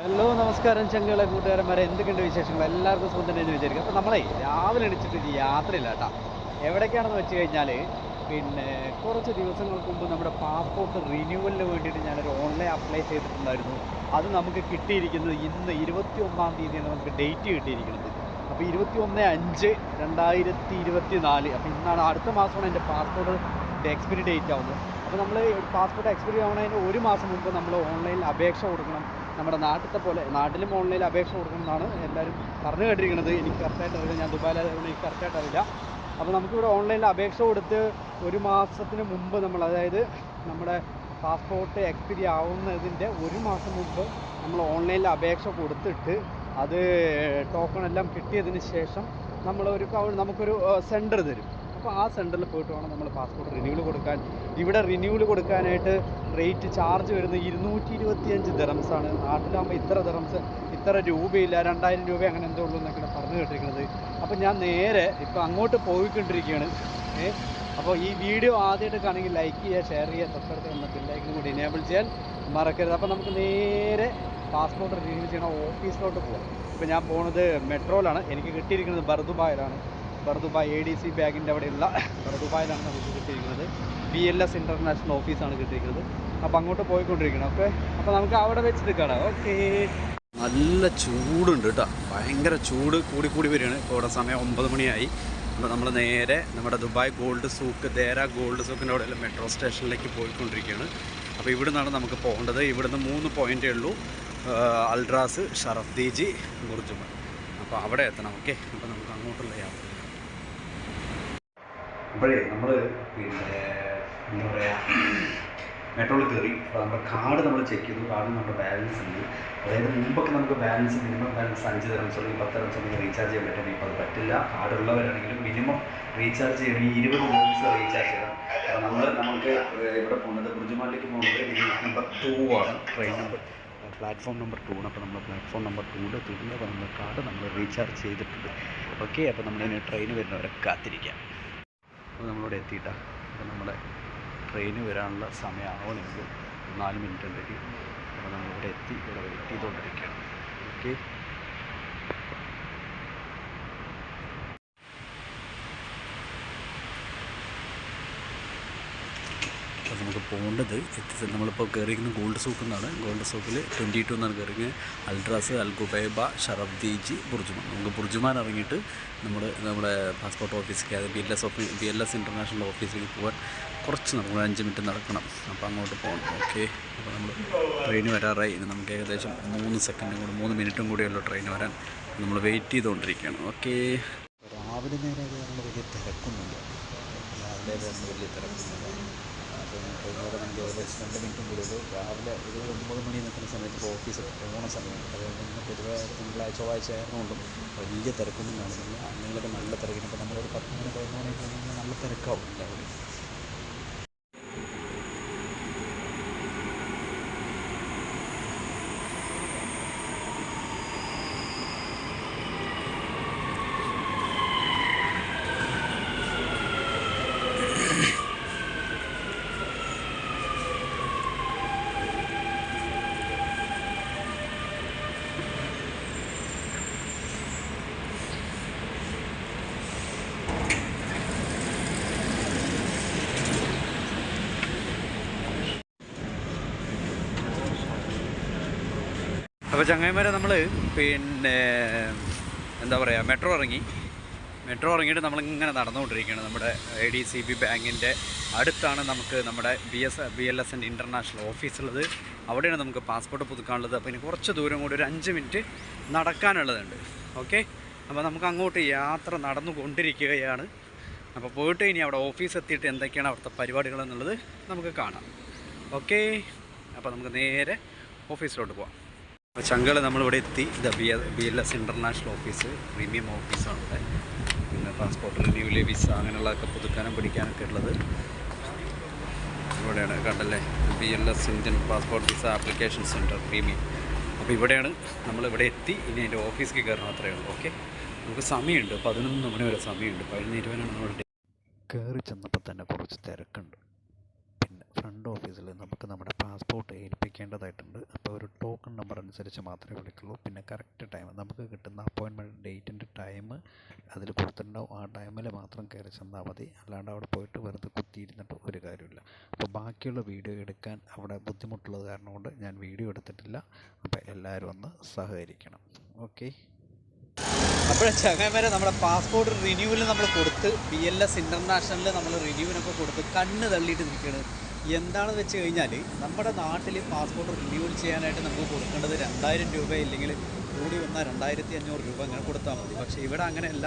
Hello നമസ്കാരം ചെങ്കളെ കൂട്ടുകാരന്മാരെ. എന്തൊക്കെയുണ്ട് വിശേഷങ്ങൾ? എല്ലാവർക്കും സുഖം തന്നെ എന്ന് വിചാരിക്കും അപ്പോൾ നമ്മളെ രാവിലെ എണിച്ചിട്ട് ഒരു യാത്രയില്ല കേട്ടോ. എവിടേക്കാണെന്ന് വെച്ച് കഴിഞ്ഞാൽ പിന്നെ കുറച്ച് ദിവസങ്ങൾക്ക് മുമ്പ് നമ്മുടെ പാസ്പോർട്ട് റിന്യൂവലിന് വേണ്ടിയിട്ട് ഞാനൊരു ഓൺലൈൻ അപ്ലൈ ചെയ്തിട്ടുണ്ടായിരുന്നു. അത് നമുക്ക് കിട്ടിയിരിക്കുന്നത് ഇന്ന് ഇരുപത്തി ഒന്നാം തീയതിയാണ് നമുക്ക് ഡേറ്റ് കിട്ടിയിരിക്കുന്നത്. അപ്പോൾ ഇരുപത്തി ഒന്ന് അഞ്ച് രണ്ടായിരത്തി ഇരുപത്തി നാല് അപ്പോൾ ഇന്നാണ് അടുത്ത മാസമാണ് എന്റെ പാസ്പോർട്ട് എക്സ്പയറി ഡേറ്റ് ആവുന്നത്. അപ്പോൾ നമ്മൾ പാസ്പോർട്ട് എക്സ്പയറി ആവുന്നതിന് ഒരു മാസം മുമ്പ് നമ്മൾ ഓൺലൈനിൽ അപേക്ഷ കൊടുക്കണം. നമ്മുടെ നാട്ടിലത്തെ പോലെ നാട്ടിലും ഓൺലൈനിൽ അപേക്ഷ കൊടുക്കണം എന്നാണ് എല്ലാവരും പറഞ്ഞു കേട്ടിരിക്കുന്നത്. എനിക്ക് കറക്റ്റായിട്ട് അറിയില്ല. ഞാൻ ദുബായിലായതുകൊണ്ട് എനിക്ക് കറക്റ്റായിട്ട് അറിയില്ല. അപ്പോൾ നമുക്കിവിടെ ഓൺലൈനിൽ അപേക്ഷ കൊടുത്ത് ഒരു മാസത്തിന് മുമ്പ് നമ്മൾ അതായത് നമ്മുടെ പാസ്പോർട്ട് എക്സ്പിരി ആവുന്നതിന്റെ ഒരു മാസം മുമ്പ് നമ്മൾ ഓൺലൈനിൽ അപേക്ഷ കൊടുത്തിട്ട് അത് ടോക്കൺ എല്ലാം കിട്ടിയതിന് ശേഷം നമ്മൾ ഒരു നമുക്കൊരു സെന്റർ തരും. അപ്പോൾ ആ സെന്ററിൽ പോയിട്ട് വേണം നമ്മൾ പാസ്പോർട്ട് റിന്യൂവൽ കൊടുക്കാൻ. ഇവിടെ റിന്യൂവൽ കൊടുക്കാനായിട്ട് റേറ്റ് ചാർജ് വരുന്നത് ഇരുന്നൂറ്റി ഇരുപത്തിയഞ്ച് ദിറംസാണ് നാട്ടിലാകുമ്പോൾ ഇത്ര ദിറംസ് ഇത്ര രൂപയില്ല രണ്ടായിരം രൂപ അങ്ങനെ എന്തോ ഉള്ളൂ എന്നൊക്കെയാണ് പറഞ്ഞു കേട്ടിരിക്കുന്നത്. അപ്പോൾ ഞാൻ നേരെ ഇപ്പോൾ അങ്ങോട്ട് പോയിക്കൊണ്ടിരിക്കുകയാണ്. ഏ അപ്പോൾ ഈ വീഡിയോ ആദ്യമായിട്ട് കാണെങ്കിൽ ലൈക്ക് ചെയ്യുക ഷെയർ ചെയ്യുക തൊട്ടടുത്ത് വന്ന ബില്ലൈക്കിനും കൂടി എനേബിൾ ചെയ്യാൻ മറക്കരുത്. അപ്പോൾ നമുക്ക് നേരെ പാസ്പോർട്ട് റിന്യൂ ചെയ്യണ ഓഫീസിലോട്ട് പോകാം ഇപ്പോൾ ഞാൻ പോണത് മെട്രോയിലാണ് എനിക്ക് കിട്ടിയിരിക്കുന്നത് ബർദുബായിലാണ്. Bur Dubai A D C ബാഗിന്റെ അവിടെയുള്ള ബർദുബായിലാണ് നമുക്ക് കിട്ടിയിരിക്കുന്നത്. ബി എൽ എസ് ഇന്റർനാഷണൽ ഓഫീസാണ് കിട്ടിയിരിക്കുന്നത്. അപ്പോൾ അങ്ങോട്ട് പോയിക്കൊണ്ടിരിക്കണം ഓക്കെ? അപ്പോൾ നമുക്ക് അവിടെ വെച്ചിട്ട് കാണാം ഓക്കെ? നല്ല ചൂടുണ്ട് കേട്ടോ. ഭയങ്കര ചൂട് കൂടി കൂടി വരികയാണ്. ഇപ്പോൾ ഇവിടെ സമയം ഒമ്പത് മണിയായി. അപ്പോൾ നമ്മൾ നേരെ നമ്മുടെ Dubai gold souk Deira gold സൂക്കിന്റെ അവിടെയുള്ള മെട്രോ സ്റ്റേഷനിലേക്ക് പോയിക്കൊണ്ടിരിക്കുകയാണ്. അപ്പോൾ ഇവിടെ നിന്നാണ് നമുക്ക് പോകേണ്ടത്. ഇവിടുന്ന് മൂന്ന് പോയിന്റേ ഉള്ളൂ. ആ, അൾട്രാസ് ഷറഫ്ദീജി ബുർജുമ. അപ്പോൾ അവിടെ എത്തണം ഓക്കെ? അപ്പോൾ നമുക്ക് അങ്ങോട്ടുള്ള യാത്ര. അപ്പോഴേ നമ്മൾ പിന്നെ എന്താ പറയുക മെട്രോയിൽ കയറി അപ്പോൾ നമ്മുടെ കാർഡ് നമ്മൾ ചെക്ക് ചെയ്തു. കാർഡിൽ നമ്മുടെ ബാലൻസ് ഉണ്ട്. അതായത് മുമ്പൊക്കെ നമുക്ക് ബാലൻസ് മിനിമം ബാലൻസ് അഞ്ച് തരംസ് അല്ലെങ്കിൽ പത്ത് തരംസ് ചെറിയ റീചാർജ് ചെയ്യാൻ പറ്റും. ഇപ്പോൾ അത് പറ്റില്ല. കാർഡ് ഉള്ളവരാണെങ്കിലും മിനിമം റീചാർജ് ചെയ്യണമെങ്കിൽ ഇരുപത് മിനിറ്റ്സ് റീചാർജ് ചെയ്യണം. നമ്മൾ നമുക്ക് ഇവിടെ പോകുന്നത് ബുർജുമാലിലേക്ക് പോകുന്നത് നമ്പർ ടു ആണ്. Train number platform number two ആണ്. അപ്പോൾ നമ്മൾ പ്ലാറ്റ്ഫോം നമ്പർ ടൂവിൽ എത്തിയിട്ടുണ്ട്. അപ്പോൾ നമ്മുടെ കാർഡ് നമ്മൾ റീചാർജ് ചെയ്തിട്ടുണ്ട്. ഓക്കെ അപ്പോൾ നമ്മളിനി ട്രെയിൻ വരുന്നവരെ കാത്തിരിക്കാം. അപ്പോൾ നമ്മളിവിടെ എത്തിയിട്ടാണ് അപ്പോൾ നമ്മുടെ ട്രെയിന് വരാനുള്ള സമയമാവണമെങ്കിൽ നാല് മിനിറ്റ് ഉണ്ടെങ്കിൽ അപ്പോൾ നമ്മളിവിടെ എത്തി ഇവിടെ വെയിറ്റ് ചെയ്തുകൊണ്ടിരിക്കുകയാണ്. ഓക്കെ നമുക്ക് പോകേണ്ടത് എത്തിച്ചത് നമ്മളിപ്പോൾ കയറിയിരിക്കുന്നത് ഗോൾഡ് സൂക്ക് എന്നാണ് ഗോൾഡ് സൂക്കിൽ ട്വന്റി ടു എന്നാണ് കയറിയത് Ultras Al Ghubaiba Sharaf DG BurJuman നമുക്ക് ബുർജുമാൻ ഇറങ്ങിയിട്ട് നമ്മൾ നമ്മുടെ പാസ്പോർട്ട് ഓഫീസിലേക്ക് അതായത് B L S office B L S international ഓഫീസിലേക്ക് പോകാൻ കുറച്ച് നമുക്ക് ഒരു അഞ്ച് മിനിറ്റ് നടക്കണം. അപ്പോൾ അങ്ങോട്ട് പോകണം. ഓക്കെ. അപ്പോൾ നമ്മൾ ട്രെയിൻ വരാറായി. ഇനി നമുക്ക് ഏകദേശം മൂന്ന് സെക്കൻഡും കൂടി മൂന്ന് മിനിറ്റും കൂടിയുള്ളൂ ട്രെയിൻ വരാൻ. നമ്മൾ വെയിറ്റ് ചെയ്തുകൊണ്ടിരിക്കുകയാണ്. ഓക്കെ. രാവിലെ നേരെ നമ്മൾ വലിയ തിരക്കൊന്നുമില്ല. രാവിലെ വലിയ തിരക്കൊന്നുമില്ല. ട്രെയിനോടെ നമുക്ക് ഏകദേശം രണ്ട് മിനിറ്റും കൂടുതൽ രാവിലെ ഒരു ഒമ്പത് മണി നിൽക്കുന്ന സമയത്ത് ഇപ്പോൾ ഓഫീസ് പോകണ സമയമാണ് അതുകൊണ്ട് തന്നെ പൊതുവേ തിങ്കളാഴ്ച ചൊവ്വാഴ്ച ആയതുകൊണ്ടും വലിയ തിരക്കൊന്നും കാണുന്നില്ല അല്ലെങ്കിലൊക്കെ നല്ല തിരക്കിന് ഇപ്പോൾ നമ്മളൊരു പത്ത് മണി പതിനൊന്ന് മണിയൊക്കെ കഴിഞ്ഞാൽ നല്ല തിരക്കാവും. രാവിലെ അപ്പോൾ ചങ്ങായിമാരെ നമ്മൾ പിന്നെ എന്താ പറയുക മെട്രോ ഇറങ്ങി. മെട്രോ ഇറങ്ങിയിട്ട് നമ്മളിങ്ങനെ നടന്നുകൊണ്ടിരിക്കുകയാണ്. നമ്മുടെ എ ഡി സി ബി ബാങ്കിന്റെ അടുത്താണ് നമുക്ക് നമ്മുടെ B S B L S എന്റെ ഇന്റർനാഷണൽ ഓഫീസുള്ളത് അവിടെയാണ് നമുക്ക് പാസ്പോർട്ട് പുതുക്കാനുള്ളത്. അപ്പോൾ ഇനി കുറച്ച് ദൂരം കൂടി ഒരു അഞ്ച് മിനിറ്റ് നടക്കാനുള്ളതുണ്ട്. ഓക്കെ അപ്പോൾ നമുക്ക് അങ്ങോട്ട് യാത്ര നടന്നു കൊണ്ടിരിക്കുകയാണ് അപ്പോൾ പോയിട്ട് ഇനി അവിടെ ഓഫീസ് എത്തിയിട്ട് എന്തൊക്കെയാണ് അവിടുത്തെ പരിപാടികൾ എന്നുള്ളത് നമുക്ക് കാണാം. ഓക്കെ അപ്പോൾ നമുക്ക് നേരെ ഓഫീസിലോട്ട് പോവാം. അപ്പോൾ ചങ്കൾ നമ്മളിവിടെ എത്തി. ഇത് B B L S international office premium ഓഫീസാണ് ഇവിടെ പിന്നെ പാസ്പോർട്ട് റിന്യൂവൽ വിസ അങ്ങനെയുള്ളതൊക്കെ പുതുക്കാനും പിടിക്കാനൊക്കെ ഉള്ളത്. ഇവിടെയാണ് കണ്ടല്ലേ? B L S Indian passport visa application centre premium. അപ്പോൾ ഇവിടെയാണ് നമ്മളിവിടെ എത്തി. ഇനി എന്റെ ഓഫീസിലേക്ക് കയറണം അത്രയേ ഉള്ളൂ ഓക്കെ? നമുക്ക് സമയമുണ്ട് പതിനൊന്ന് മണി വരെ സമയമുണ്ട്. പതിനൊന്ന് ഇരുപതിനാണ് നമ്മൾ കയറി ചെന്നപ്പോൾ തന്നെ കുറച്ച് തിരക്കുണ്ട്. ഫ്രണ്ട് ഓഫീസിൽ നമുക്ക് നമ്മുടെ പാസ്പോർട്ട് ഏൽപ്പിക്കേണ്ടതായിട്ടുണ്ട്. അപ്പോൾ ഒരു ടോക്കൺ നമ്പർ അനുസരിച്ച് മാത്രമേ വിളിക്കുള്ളൂ. പിന്നെ കറക്റ്റ് ടൈം നമുക്ക് കിട്ടുന്ന അപ്പോയിൻമെന്റ് ഡേറ്റിന്റെ ടൈം അതിൽ കൊടുത്തിട്ടുണ്ടാവും. ആ ടൈമിൽ മാത്രം കയറി ചെന്നാൽ മതി. അല്ലാണ്ട് അവിടെ പോയിട്ട് വെറുതെ കുത്തിയിരുന്നിട്ട് ഒരു കാര്യമില്ല അപ്പോൾ ബാക്കിയുള്ള വീഡിയോ എടുക്കാൻ അവിടെ ബുദ്ധിമുട്ടുള്ളത് കാരണം കൊണ്ട് ഞാൻ വീഡിയോ എടുത്തിട്ടില്ല. അപ്പോൾ എല്ലാവരും ഒന്ന് സഹകരിക്കണം. ഓക്കെ? അപ്പോഴെ ചങ്ങന്മാരെ നമ്മുടെ പാസ്പോർട്ട് റിന്യൂവൽ നമ്മൾ കൊടുത്ത് ബി എൽ എസ് ഇന്റർനാഷണലിൽ നമ്മൾ റിന്യൂവിനൊക്കെ കൊടുത്ത് കണ്ണ് തള്ളിയിട്ട് നിൽക്കുകയാണ്. എന്താണെന്ന് വെച്ച് കഴിഞ്ഞാൽ നമ്മുടെ നാട്ടിൽ പാസ്പോർട്ട് റിന്യൂവൽ ചെയ്യാനായിട്ട് നമുക്ക് കൊടുക്കേണ്ടത് രണ്ടായിരം രൂപ ഇല്ലെങ്കിൽ കൂടി വന്നാൽ രണ്ടായിരത്തി അഞ്ഞൂറ് രൂപ അങ്ങനെ കൊടുത്താൽ മതി. പക്ഷേ ഇവിടെ അങ്ങനെയല്ല.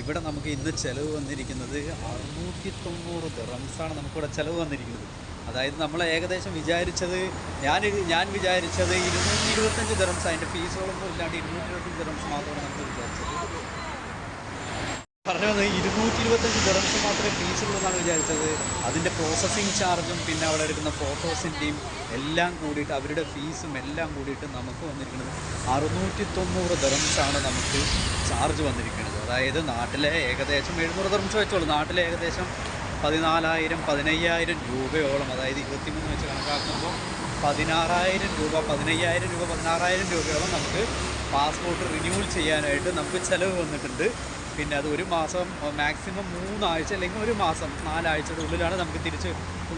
ഇവിടെ നമുക്ക് ഇന്ന് ചിലവ് വന്നിരിക്കുന്നത് അറുന്നൂറ്റി തൊണ്ണൂറ് ദിറംസാണ് നമുക്കിവിടെ ചിലവ് വന്നിരിക്കുന്നത്. അതായത് നമ്മൾ ഏകദേശം വിചാരിച്ചത് ഞാൻ ഞാൻ വിചാരിച്ചത് ഇരുന്നൂറ്റി ഇരുപത്തഞ്ച് ദിറംസ് അതിന്റെ ഫീസുകളൊന്നും ഇല്ലാണ്ട് ഇരുന്നൂറ്റി ഇരുപത്തഞ്ച് ദിറംസ് മാത്രമാണ് നമുക്ക് പറഞ്ഞു വന്നത് ഇരുന്നൂറ്റി ഇരുപത്തഞ്ച് ദിറംസ് മാത്രമേ ഫീസ് എന്നാണ് വിചാരിച്ചത്. അതിന്റെ പ്രോസസ്സിങ് ചാർജും പിന്നെ അവിടെ എടുക്കുന്ന ഫോട്ടോസിന്റെയും എല്ലാം കൂടിയിട്ട് അവരുടെ ഫീസും എല്ലാം കൂടിയിട്ട് നമുക്ക് വന്നിരിക്കുന്നത് അറുന്നൂറ്റി തൊണ്ണൂറ് ദിറംസാണ് നമുക്ക് ചാർജ് വന്നിരിക്കുന്നത്. അതായത് നാട്ടിലെ ഏകദേശം എഴുന്നൂറ് ദിറംസ് വെച്ചോളൂ. നാട്ടിലെ ഏകദേശം പതിനാലായിരം പതിനയ്യായിരം രൂപയോളം അതായത് ഇരുപത്തിമൂന്ന് വെച്ച് കണക്കാക്കുമ്പോൾ പതിനാറായിരം രൂപ പതിനയ്യായിരം രൂപ പതിനാറായിരം രൂപയോളം നമുക്ക് പാസ്പോർട്ട് റിന്യൂവൽ ചെയ്യാനായിട്ട് നമുക്ക് ചിലവ് വന്നിട്ടുണ്ട്. പിന്നെ അത് ഒരു മാസം മാക്സിമം മൂന്നാഴ്ച അല്ലെങ്കിൽ ഒരു മാസം നാലാഴ്ചയുടെ ഉള്ളിലാണ് നമുക്ക് തിരിച്ച്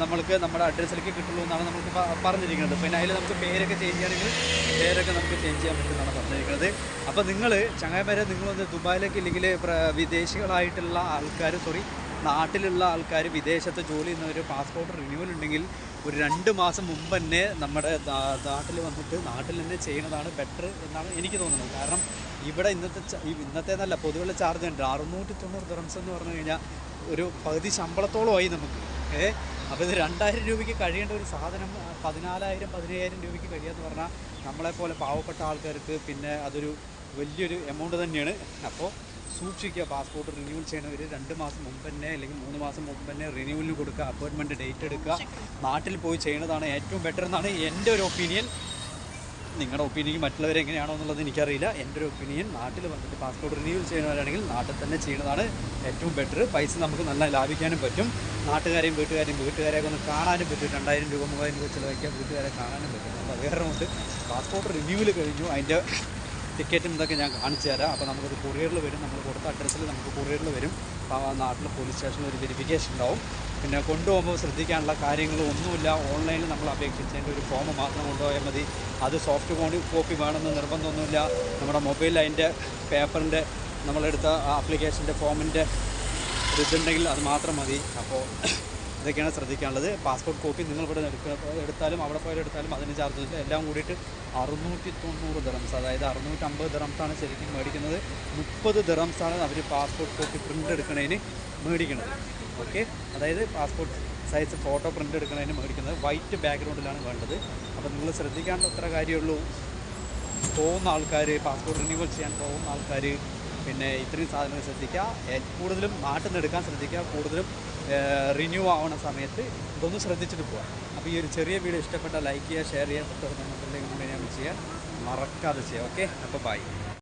നമ്മൾക്ക് നമ്മുടെ അഡ്രസ്സിലേക്ക് കിട്ടുള്ളൂ എന്നാണ് നമുക്ക് പറഞ്ഞിരിക്കുന്നത്. പിന്നെ അതിൽ നമുക്ക് പേരൊക്കെ ചേഞ്ച് ചെയ്യണമെങ്കിൽ പേരൊക്കെ നമുക്ക് ചേഞ്ച് ചെയ്യാൻ പറ്റുമെന്നാണ് പറഞ്ഞിരിക്കുന്നത്. അപ്പോൾ നിങ്ങൾ ചങ്ങായിമാരെ നിങ്ങളൊന്ന് ദുബായിലേക്ക് ഇല്ലെങ്കിൽ വിദേശികളായിട്ടുള്ള ആൾക്കാർ സോറി നാട്ടിലുള്ള ആൾക്കാർ വിദേശത്ത് ജോലി ചെയ്യുന്നവർ പാസ്പോർട്ട് റിന്യൂവൽ ഉണ്ടെങ്കിൽ ഒരു രണ്ട് മാസം മുമ്പ് തന്നെ നമ്മുടെ നാട്ടിൽ വന്നിട്ട് നാട്ടിൽ തന്നെ ചെയ്യുന്നതാണ് ബെറ്റർ എന്നാണ് എനിക്ക് തോന്നുന്നത്. കാരണം ഇവിടെ ഇന്നത്തെ ഇന്നത്തെ എന്നല്ല പൊതുവെയുള്ള ചാർജ് ഉണ്ട് അറുന്നൂറ്റി തൊണ്ണൂറ് ദിറംസ് എന്ന് പറഞ്ഞു കഴിഞ്ഞാൽ ഒരു പകുതി ശമ്പളത്തോളമായി നമുക്ക്. ഏ? അപ്പോൾ ഇത് രണ്ടായിരം രൂപയ്ക്ക് കഴിയേണ്ട ഒരു സാധനം പതിനാലായിരം പതിനയ്യായിരം രൂപയ്ക്ക് കഴിയാന്ന് പറഞ്ഞാൽ നമ്മളെപ്പോലെ പാവപ്പെട്ട ആൾക്കാർക്ക് പിന്നെ അതൊരു വലിയൊരു എമൗണ്ട് തന്നെയാണ്. അപ്പോൾ സൂക്ഷിക്കുക. പാസ്പോർട്ട് റിന്യൂവൽ ചെയ്യണവർ രണ്ട് മാസം മുമ്പ് തന്നെ അല്ലെങ്കിൽ മൂന്ന് മാസം മുമ്പ് തന്നെ റിന്യൂവലിന് കൊടുക്കുക. അപ്പോയിൻമെന്റ് ഡേറ്റ് എടുക്കുക. നാട്ടിൽ പോയി ചെയ്യുന്നതാണ് ഏറ്റവും ബെറ്റർ എന്നാണ് എന്റെ ഒരു ഒപ്പീനിയൻ നിങ്ങളുടെ ഒപ്പീനിയൻ മറ്റുള്ളവർ എങ്ങനെയാണോ എന്നുള്ളത് എനിക്കറിയില്ല. എന്റെ ഒരു ഒപ്പീനിയൻ നാട്ടിൽ വന്നിട്ട് പാസ്പോർട്ട് റിന്യൂവൽ ചെയ്യുന്നവരാണെങ്കിൽ നാട്ടിൽ തന്നെ ചെയ്യുന്നതാണ് ഏറ്റവും ബെറ്റർ പൈസ നമുക്ക് നല്ല ലാഭിക്കാനും പറ്റും. നാട്ടുകാരെയും വീട്ടുകാരെയും വീട്ടുകാരെയൊക്കെ ഒന്ന് കാണാനും പറ്റും. രണ്ടായിരം രൂപ മൂവായിരം രൂപ ചിലവഴിക്കാൻ വീട്ടുകാരെ കാണാനും പറ്റും. അപ്പോൾ വേറെ കൊണ്ട് പാസ്പോർട്ട് റിന്യൂവൽ കഴിഞ്ഞു. അതിന്റെ ടിക്കറ്റും ഇതൊക്കെ ഞാൻ കാണിച്ചു തരാം. അപ്പോൾ നമുക്കത് കൊറിയറിൽ വരും. നമ്മൾ കൊടുത്ത അഡ്രസ്സിൽ നമുക്ക് കൊറിയറിൽ വരും. അപ്പോൾ ആ നാട്ടിൽ പോലീസ് സ്റ്റേഷനിൽ ഒരു വെരിഫിക്കേഷൻ ഉണ്ടാവും. പിന്നെ കൊണ്ടുപോകുമ്പോൾ ശ്രദ്ധിക്കാനുള്ള കാര്യങ്ങളൊന്നുമില്ല ഓൺലൈനിൽ നമ്മൾ അപേക്ഷിച്ചതിന്റെ ഒരു ഫോം മാത്രം കൊണ്ടുപോയാൽ മതി. അത് സോഫ്റ്റ് കോണി കോപ്പി വേണമെന്ന് നിർബന്ധമൊന്നുമില്ല. നമ്മുടെ മൊബൈലിൽ അതിന്റെ പേപ്പറിന്റെ നമ്മളെടുത്ത ആപ്ലിക്കേഷന്റെ ഫോമിന്റെ ഇതുണ്ടെങ്കിൽ അത് മാത്രം മതി. അപ്പോൾ ഇതൊക്കെയാണ് ശ്രദ്ധിക്കാനുള്ളത്. പാസ്പോർട്ട് കോപ്പി നിങ്ങൾ ഇവിടെ എടുത്താലും അവിടെ പോയാലും എടുത്താലും അതിന് ചാർജ് എല്ലാം കൂടിയിട്ട് അറുന്നൂറ്റി തൊണ്ണൂറ് ദിറംസ് അതായത് അറുന്നൂറ്റമ്പത് ദറംസാണ് ശരിക്കും മേടിക്കുന്നത്. മുപ്പത് ദറംസാണ് അവർ പാസ്പോർട്ട് കോപ്പി പ്രിന്റ് എടുക്കുന്നതിന് മേടിക്കുന്നത് ഓക്കെ അതായത് പാസ്പോർട്ട് സൈസ് ഫോട്ടോ പ്രിന്റ് എടുക്കുന്നതിന് മേടിക്കുന്നത്. വൈറ്റ് ബാക്ക്ഗ്രൗണ്ടിലാണ് വേണ്ടത്. അപ്പോൾ നിങ്ങൾ ശ്രദ്ധിക്കാനുള്ള അത്ര കാര്യമുള്ളൂ പോകുന്ന ആൾക്കാർ പാസ്പോർട്ട് റിന്യൂവൽ ചെയ്യാൻ പോകുന്ന ആൾക്കാർ പിന്നെ ഇത്രയും സാധനങ്ങൾ ശ്രദ്ധിക്കുക. കൂടുതലും നാട്ടിൽ നിന്ന് എടുക്കാൻ ശ്രദ്ധിക്കുക. കൂടുതലും റിന്യൂ ആവുന്ന സമയത്ത് ഇതൊന്ന് ശ്രദ്ധിച്ചിട്ട് പോകാം അപ്പോൾ ഈ ഒരു ചെറിയ വീഡിയോ ഇഷ്ടപ്പെട്ടാൽ ലൈക്ക് ചെയ്യുക ഷെയർ ചെയ്യുക പുസ്തകം ഞാൻ ചെയ്യാൻ മറക്കാതെ ചെയ്യുക ഓക്കെ അപ്പോൾ ബൈ